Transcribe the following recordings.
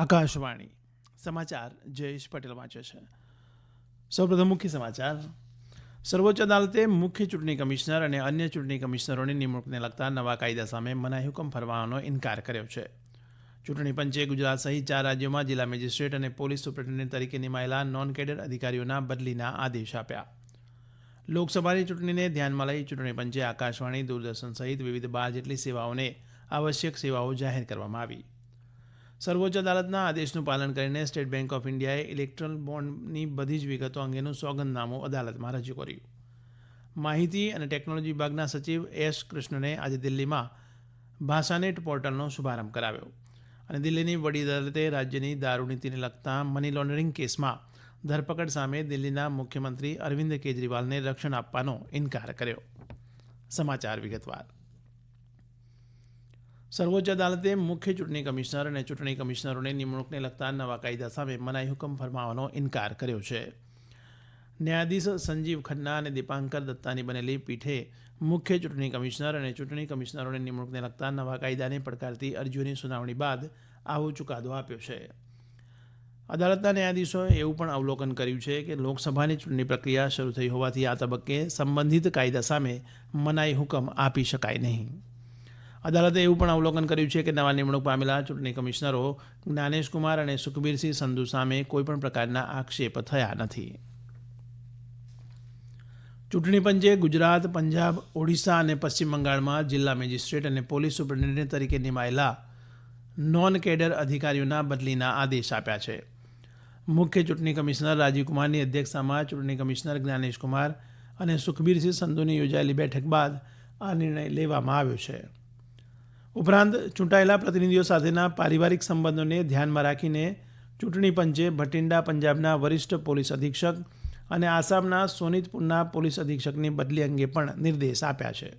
આકાશવાણી. સમાચાર જયેશ પટેલ વાંચે છે. સૌપ્રથમ મુખ્ય સમાચાર. સર્વોચ્ચ અદાલતે મુખ્ય ચૂંટણી કમિશનર અને અન્ય ચૂંટણી કમિશનરોની નિમણૂકને લગતા નવા કાયદા સામે મનાઈ હુકમ ફરમાવવાનો ઇનકાર કર્યો છે. ચૂંટણી પંચે ગુજરાત સહિત ચાર રાજ્યોમાં જિલ્લા મેજિસ્ટ્રેટ અને પોલીસ સુપ્રિન્ટેન્ડન્ટ તરીકે નિમાયેલા નોન કેડર અધિકારીઓના બદલીના આદેશ આપ્યા. લોકસભાની ચૂંટણીને ધ્યાનમાં લઈ ચૂંટણી પંચે આકાશવાણી, દૂરદર્શન સહિત વિવિધ બાર જેટલી સેવાઓને આવશ્યક સેવાઓ જાહેર કરવામાં આવી. સર્વોચ્ચ અદાલતના આદેશનું પાલન કરીને સ્ટેટ બેંક ઓફ ઇન્ડિયાએ ઇલેક્ટ્રોલ બોન્ડની બધી જ વિગતો અંગેનું સોગંદનામું અદાલતમાં રજૂ કર્યું. માહિતી અને ટેકનોલોજી વિભાગના સચિવ એસ કૃષ્ણને આજે દિલ્હીમાં ભાષાનેટ પોર્ટલનો શુભારંભ કરાવ્યો અને દિલ્હીની વડી અદાલતે રાજ્યની દારૂનીતિને લગતા મની લોન્ડરિંગ કેસમાં ધરપકડ સામે દિલ્હીના મુખ્યમંત્રી અરવિંદ કેજરીવાલને રક્ષણ આપવાનો ઇનકાર કર્યો. સમાચાર વિગતવાર. સર્વોચ્ચ અદાલતે મુખ્ય ચૂંટણી કમિશનર અને ચૂંટણી કમિશનરોની નિમણૂકને લગતા નવા કાયદા સામે મનાઈ હુકમ ફરમાવવાનો ઇનકાર કર્યો છે. ન્યાયાધીશ સંજીવ ખન્ના અને દીપાંકર દત્તાની બનેલી પીઠે મુખ્ય ચૂંટણી કમિશનર અને ચૂંટણી કમિશનરોની નિમણૂકને લગતા નવા કાયદાને પડકારતી અરજીઓની સુનાવણી બાદ આવો ચુકાદો આપ્યો છે. અદાલતના ન્યાયાધીશોએ એવું પણ અવલોકન કર્યું છે કે લોકસભાની ચૂંટણી પ્રક્રિયા શરૂ થઈ હોવાથી આ તબક્કે સંબંધિત કાયદા સામે મનાઈ હુકમ આપી શકાય નહીં. અદાલતે એવું પણ અવલોકન કર્યું છે કે નવા નિમણૂક પામેલા ચૂંટણી કમિશનરો જ્ઞાનેશકુમાર અને સુખબીરસિંહ સંધુ સામે કોઈપણ પ્રકારના આક્ષેપ થયા નથી. ચૂંટણી પંચે ગુજરાત, પંજાબ, ઓડિશા અને પશ્ચિમ બંગાળમાં જિલ્લા મેજિસ્ટ્રેટ અને પોલીસ સુપ્રિન્ટેન્ડન્ટ તરીકે નિમાયેલા નોન કેડર અધિકારીઓના બદલીના આદેશ આપ્યા છે. મુખ્ય ચૂંટણી કમિશનર રાજીવકુમારની અધ્યક્ષતામાં ચૂંટણી કમિશનર જ્ઞાનેશ કુમાર અને સુખબીરસિંહ સંધુની યોજાયેલી બેઠક બાદ આ નિર્ણય લેવામાં આવ્યો છે. ઉપરાંત ચૂંટાયેલા પ્રતિનિધિઓ સાથેના પારિવારિક સંબંધોને ધ્યાનમાં રાખીને ચૂંટણી પંચે ભટિંડા પંજાબના વરિષ્ઠ પોલીસ અધિક્ષક અને આસામના સોનિતપુરના પોલીસ અધિક્ષકની બદલી અંગે પણ નિર્દેશ આપ્યા છે.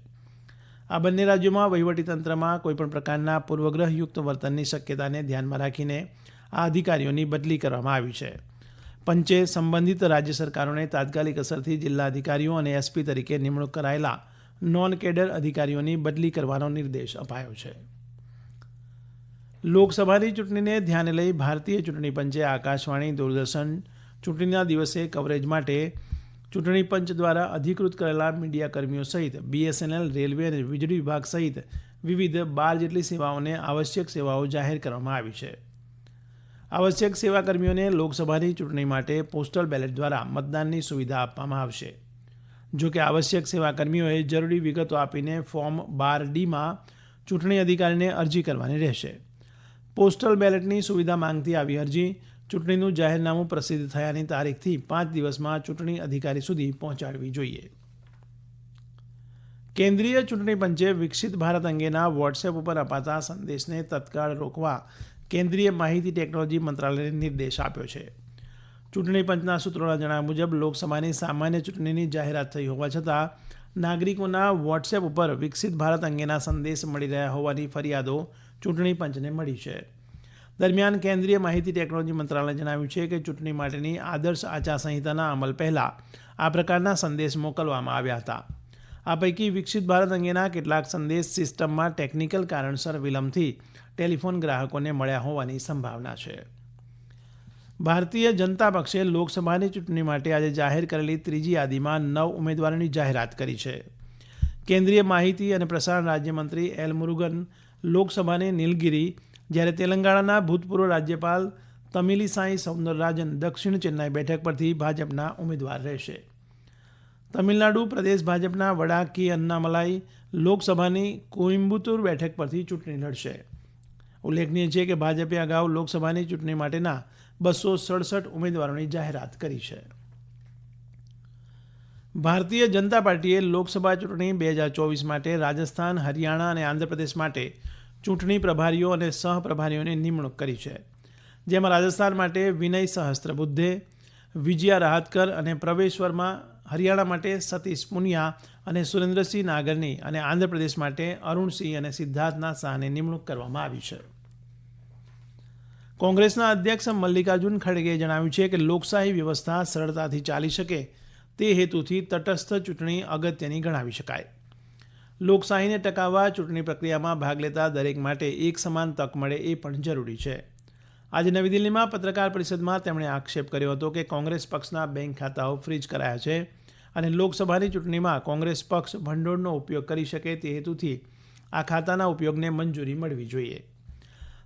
આ બંને રાજ્યોમાં વહીવટીતંત્રમાં કોઈપણ પ્રકારના પૂર્વગ્રહયુક્ત વર્તનની શક્યતાને ધ્યાનમાં રાખીને આ અધિકારીઓની બદલી કરવામાં આવી છે. પંચે સંબંધિત રાજ્ય સરકારોને તાત્કાલિક અસરથી જિલ્લા અધિકારીઓ અને એસપી તરીકે નિમણૂક કરાયેલા નોન કેડર અધિકારીઓની બદલી કરવાનો નિર્દેશ અપાયો છે. લોકસભાની ચૂંટણીને ધ્યાને લઈ ભારતીય ચૂંટણી પંચે આકાશવાણી દૂરદર્શન ચૂંટણીના દિવસે કવરેજ માટે ચૂંટણી પંચ દ્વારા અધિકૃત કરેલા મીડિયાકર્મીઓ સહિત બીએસએનએલ, રેલવે અને વીજળી વિભાગ સહિત વિવિધ બાર જેટલી સેવાઓને આવશ્યક સેવાઓ જાહેર કરવામાં આવી છે. આવશ્યક સેવા કર્મીઓને લોકસભાની ચૂંટણી માટે પોસ્ટલ બેલેટ દ્વારા મતદાનની સુવિધા આપવામાં આવશે. જો કે આવશ્યક સેવાકર્મીઓએ જરૂરી વિગતો આપીને ફોર્મ બાર ડીમાં ચૂંટણી અધિકારીને અરજી કરવાની રહેશે. પોસ્ટલ બેલેટની સુવિધા માંગતી આવી અરજી ચૂંટણીનું જાહેરનામું પ્રસિદ્ધ થયાની તારીખથી પાંચ દિવસમાં ચૂંટણી અધિકારી સુધી પહોંચાડવી જોઈએ. કેન્દ્રીય ચૂંટણી પંચે વિકસિત ભારત અંગેના વોટ્સએપ ઉપર અપાતા સંદેશને તત્કાળ રોકવા કેન્દ્રીય માહિતી ટેકનોલોજી મંત્રાલયને નિર્દેશ આપ્યો છે. ચૂંટણી પંચના સૂત્રોના જણાવ્યા મુજબ, લોકસભાની સામાન્ય ચૂંટણીની જાહેરાત થઈ હોવા છતાં, નાગરિકોના વોટ્સએપ ઉપર વિકસિત ભારત અંગેના સંદેશ મળી રહ્યા હોવાની ફરિયાદો ચૂંટણી પંચને મળી છે. દરમિયાન કેન્દ્રીય માહિતી ટેકનોલોજી મંત્રાલયે જણાવ્યું છે કે ચૂંટણી માટેની આદર્શ આચારસંહિતાના અમલ પહેલાં આ પ્રકારના સંદેશ મોકલવામાં આવ્યા હતા. આ પૈકી વિકસિત ભારત અંગેના કેટલાક સંદેશ સિસ્ટમમાં ટેકનિકલ કારણસર વિલંબથી ટેલિફોન ગ્રાહકોને મળ્યા હોવાની સંભાવના છે. ભારતીય જનતા પક્ષે લોકસભાની ચૂંટણી માટે આજે જાહેર કરેલી ત્રીજી યાદીમાં નવ ઉમેદવારોની જાહેરાત કરી છે. કેન્દ્રીય માહિતી અને પ્રસારણ રાજ્યમંત્રી એલ મુરુગન લોકસભાની નીલગિરી, જ્યારે તેલંગાણાના ભૂતપૂર્વ રાજ્યપાલ તમિલિસાઈ સૌંદરરાજન દક્ષિણ ચેન્નાઈ બેઠક પરથી ભાજપના ઉમેદવાર રહેશે. તમિલનાડુ પ્રદેશ ભાજપના વડા કે અન્નામલાઈ લોકસભાની કોઇમ્બતુર બેઠક પરથી ચૂંટણી લડશે. ઉલ્લેખનીય છે કે ભાજપે અગાઉ લોકસભાની ચૂંટણી માટેના બસો સડસઠ ઉમેદવારોની જાહેરાત કરી છે. ભારતીય જનતા પાર્ટીએ લોકસભા ચૂંટણી બે હજાર ચોવીસ માટે રાજસ્થાન, હરિયાણા અને આંધ્રપ્રદેશ માટે ચૂંટણી પ્રભારીઓ અને સહપ્રભારીઓની નિમણૂક કરી છે. જેમાં રાજસ્થાન માટે વિનય સહસ્ત્રબુદ્ધે, વિજયા રાહતકર અને પ્રવેશ વર્મા, હરિયાણા માટે સતીશ પુનિયા અને સુરેન્દ્રસિંહ નાગરની અને આંધ્રપ્રદેશ માટે અરુણસિંહ અને સિદ્ધાર્થના શાહની નિમણૂક કરવામાં આવી છે. કોંગ્રેસના અધ્યક્ષ મલ્લિકાર્જુન ખડગેએ જણાવ્યું છે કે લોકશાહી વ્યવસ્થા સરળતાથી ચાલી શકે તે હેતુથી તટસ્થ ચૂંટણી અગત્યની ગણાવી શકાય. લોકશાહીને ટકાવવા ચૂંટણી પ્રક્રિયામાં ભાગ લેતા દરેક માટે એક સમાન તક મળે એ પણ જરૂરી છે. આજે નવી દિલ્હીમાં પત્રકાર પરિષદમાં તેમણે આક્ષેપ કર્યો હતો કે કોંગ્રેસ પક્ષના બેંક ખાતાઓ ફ્રીજ કરાયા છે અને લોકસભાની ચૂંટણીમાં કોંગ્રેસ પક્ષ ભંડોળનો ઉપયોગ કરી શકે તે હેતુથી આ ખાતાના ઉપયોગને મંજૂરી મળવી જોઈએ.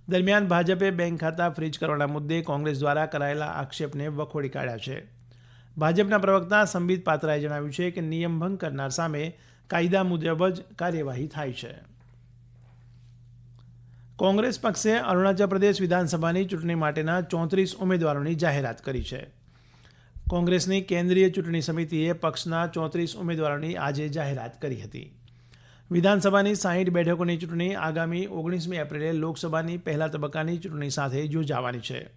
દરમિયાન ભાજપે બેંક ખાતા ફ્રીજ કરવાના મુદ્દે કોંગ્રેસ દ્વારા કરાયેલા આક્ષેપને વખોડી કાઢ્યા છે. ભાજપના પ્રવક્તા સંબિત પાત્રાએ જણાવ્યું છે કે નિયમ ભંગ કરનાર સામે કાયદા મુજબ જ કાર્યવાહી થાય છે. કોંગ્રેસ પક્ષે અરુણાચલ પ્રદેશ વિધાનસભાની ચૂંટણી માટેના ચોત્રીસ ઉમેદવારોની જાહેરાત કરી છે. કોંગ્રેસની કેન્દ્રીય ચૂંટણી સમિતિએ પક્ષના ચોત્રીસ ઉમેદવારોની આજે જાહેરાત કરી હતી. વિધાનસભાની સાહીઠ બેઠકોની ચૂંટણી આગામી ઓગણીસમી એપ્રિલે લોકસભાની પહેલા તબક્કાની ચૂંટણી સાથે યોજાવાની છે.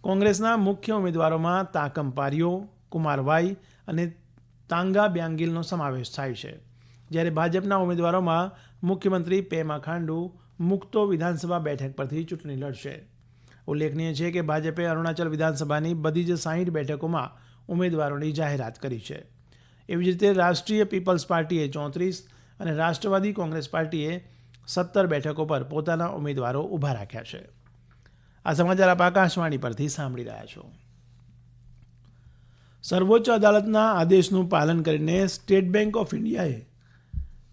કોંગ્રેસના મુખ્ય ઉમેદવારોમાં તાકમ પારિયો, કુમારવાઈ અને તાંગા બ્યાંગીલનો સમાવેશ થાય છે. જ્યારે ભાજપના ઉમેદવારોમાં મુખ્યમંત્રી પેમા ખાંડુ મુક્તો વિધાનસભા બેઠક પરથી ચૂંટણી લડશે. ઉલ્લેખનીય છે કે ભાજપે અરુણાચલ વિધાનસભાની બધી જ સાહીઠ બેઠકોમાં ઉમેદવારોની જાહેરાત કરી છે. એવી જ રીતે રાષ્ટ્રીય પીપલ્સ પાર્ટીએ ચોત્રીસ અને રાષ્ટ્રવાદી કોંગ્રેસ પાર્ટીએ સત્તર બેઠકો પર પોતાના ઉમેદવારો ઊભા રાખ્યા છે. આ સમાચાર આપ આકાશવાણી પરથી સાંભળી રહ્યા છો. સર્વોચ્ચ અદાલતના આદેશનું પાલન કરીને સ્ટેટ બેંક ઓફ ઇન્ડિયાએ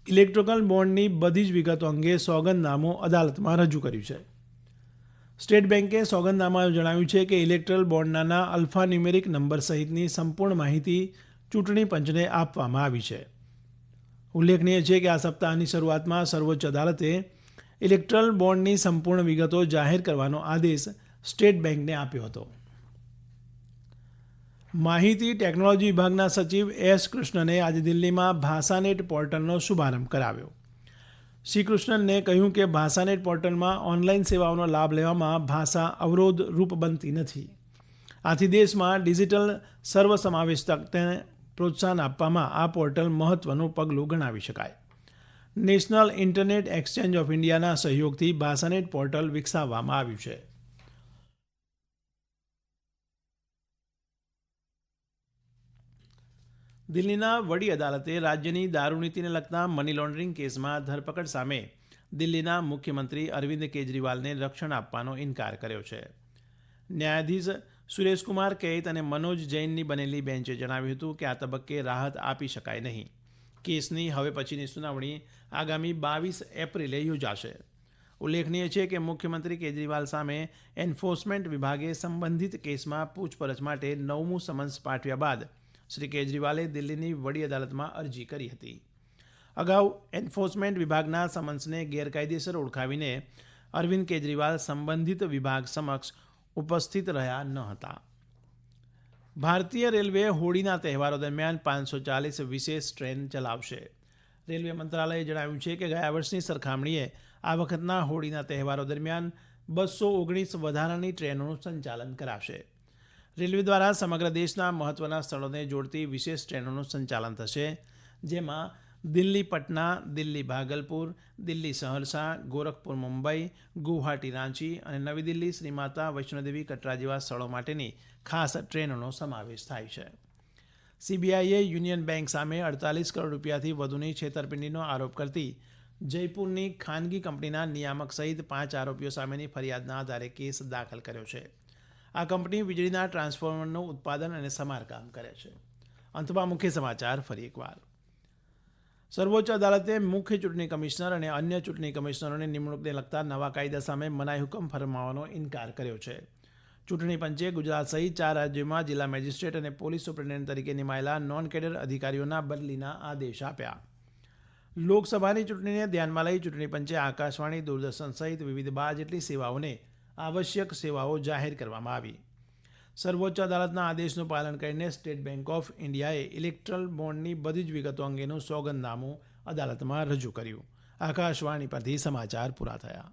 ઇલેક્ટ્રિકલ બોન્ડની બધી જ વિગતો અંગે સોગંદનામું અદાલતમાં રજૂ કર્યું છે. સ્ટેટ બેન્કે સોગંદનામામાં જણાવ્યું છે કે ઇલેક્ટ્રલ બોન્ડના અલ્ફા ન્યુમેરિક નંબર સહિતની સંપૂર્ણ માહિતી ચૂંટણી પંચને આપવામાં આવી છે. ઉલ્લેખનીય છે કે આ સપ્તાહની શરૂઆતમાં સર્વોચ્ચ અદાલતે ઇલેક્ટ્રલ બોન્ડની સંપૂર્ણ વિગતો જાહેર કરવાનો આદેશ સ્ટેટ બેન્કને આપ્યો હતો. માહિતી ટેકનોલોજી વિભાગના સચિવ એસ કૃષ્ણને આજે દિલ્હીમાં ભાષાનેટ પોર્ટલનો શુભારંભ કરાવ્યો. શ્રી કૃષ્ણને કહ્યું કે ભાષાનેટ પોર્ટલમાં ઓનલાઈન સેવાઓનો લાભ લેવામાં ભાષા અવરોધ રૂપ બનતી નથી. આથી દેશમાં ડિજિટલ સર્વસમાવેશકતાને પ્રોત્સાહન આપવામાં આ પોર્ટલ મહત્વનું પગલું ગણાવી શકાય. નેશનલ ઇન્ટરનેટ એક્સચેન્જ ઓફ ઇન્ડિયાના સહયોગથી ભાષાનેટ પોર્ટલ વિકસાવવામાં આવ્યું છે. દિલ્હીના વડી અદાલતે રાજ્યની દારૂનીતિને લગતા મની લોન્ડરિંગ કેસમાં ધરપકડ સામે દિલ્હીના મુખ્યમંત્રી અરવિંદ કેજરીવાલને રક્ષણ આપવાનો ઇનકાર કર્યો છે. ન્યાયાધીશ સુરેશકુમાર કૈત અને મનોજ જૈનની બનેલી બેન્ચે જણાવ્યું હતું કે આ તબક્કે રાહત આપી શકાય નહીં. કેસની હવે પછીની સુનાવણી આગામી બાવીસ એપ્રિલે યોજાશે. ઉલ્લેખનીય છે કે મુખ્યમંત્રી કેજરીવાલ સામે એન્ફોર્સમેન્ટ વિભાગે સંબંધિત કેસમાં પૂછપરછ માટે નવમું સમન્સ પાઠવ્યા બાદ શ્રી કેજરીવાલે દિલ્હીની વડી અદાલતમાં અરજી કરી હતી. અગાઉ એન્ફોર્સમેન્ટ વિભાગના સમન્સને ગેરકાયદેસર ઓળખાવીને અરવિંદ કેજરીવાલ સંબંધિત વિભાગ સમક્ષ ઉપસ્થિત રહ્યા ન હતા. ભારતીય રેલવે હોળીના તહેવારો દરમિયાન પાંચસો ચાલીસ વિશેષ ટ્રેન ચલાવશે. રેલવે મંત્રાલયે જણાવ્યું છે કે ગયા વર્ષની સરખામણીએ આ વખતના હોળીના તહેવારો દરમિયાન બસો ઓગણીસ વધારાની ટ્રેનોનું સંચાલન કરાશે. રેલવે દ્વારા સમગ્ર દેશના મહત્વના સ્થળોને જોડતી વિશેષ ટ્રેનોનું સંચાલન થશે, જેમાં દિલ્હી પટના, દિલ્હી ભાગલપુર, દિલ્હી સહરસા, ગોરખપુર મુંબઈ, ગુવાહાટી રાંચી અને નવી દિલ્હી શ્રીમાતા વૈષ્ણોદેવી કટરા જેવા સ્થળો માટેની ખાસ ટ્રેનોનો સમાવેશ થાય છે. સીબીઆઈએ યુનિયન બેંક સામે અડતાલીસ કરોડ રૂપિયાથી વધુની છેતરપિંડીનો આરોપ કરતી જયપુરની ખાનગી કંપનીના નિયામક સહિત પાંચ આરોપીઓ સામેની ફરિયાદના આધારે કેસ દાખલ કર્યો છે. આ કંપની વીજળીના ટ્રાન્સફોર્મરનું ઉત્પાદન અને સમારકામ કરે છે. અંતમાં મુખ્ય સમાચાર ફરી એકવાર. સર્વોચ્ચ અદાલતે મુખ્ય ચૂંટણી કમિશનર અને અન્ય ચૂંટણી કમિશનરોની નિમણૂકને લગતા નવા કાયદા સામે મનાઈ હુકમ ફરમાવવાનો ઇનકાર કર્યો છે. ચૂંટણી પંચે ગુજરાત સહિત ચાર રાજ્યોમાં જિલ્લા મેજિસ્ટ્રેટ અને પોલીસ સુપ્રિન્ટેન્ડન્ટ તરીકે નિમાયેલા નોન કેડર અધિકારીઓના બદલીના આદેશ આપ્યા. લોકસભાની ચૂંટણીને ધ્યાનમાં લઈ ચૂંટણી પંચે આકાશવાણી દૂરદર્શન સહિત વિવિધ બાર જેટલી સેવાઓને આવશ્યક સેવાઓ જાહેર કરવામાં આવી. સર્વોચ્ચ અદાલતના આદેશનું પાલન કરીને સ્ટેટ બેંક ઓફ ઇન્ડિયાએ ઇલેક્ટ્રલ બોન્ડની બધી જ વિગતો અંગેનું સોગંદનામું અદાલતમાં રજૂ કર્યું. આકાશવાણી પરથી સમાચાર પૂરા થયા.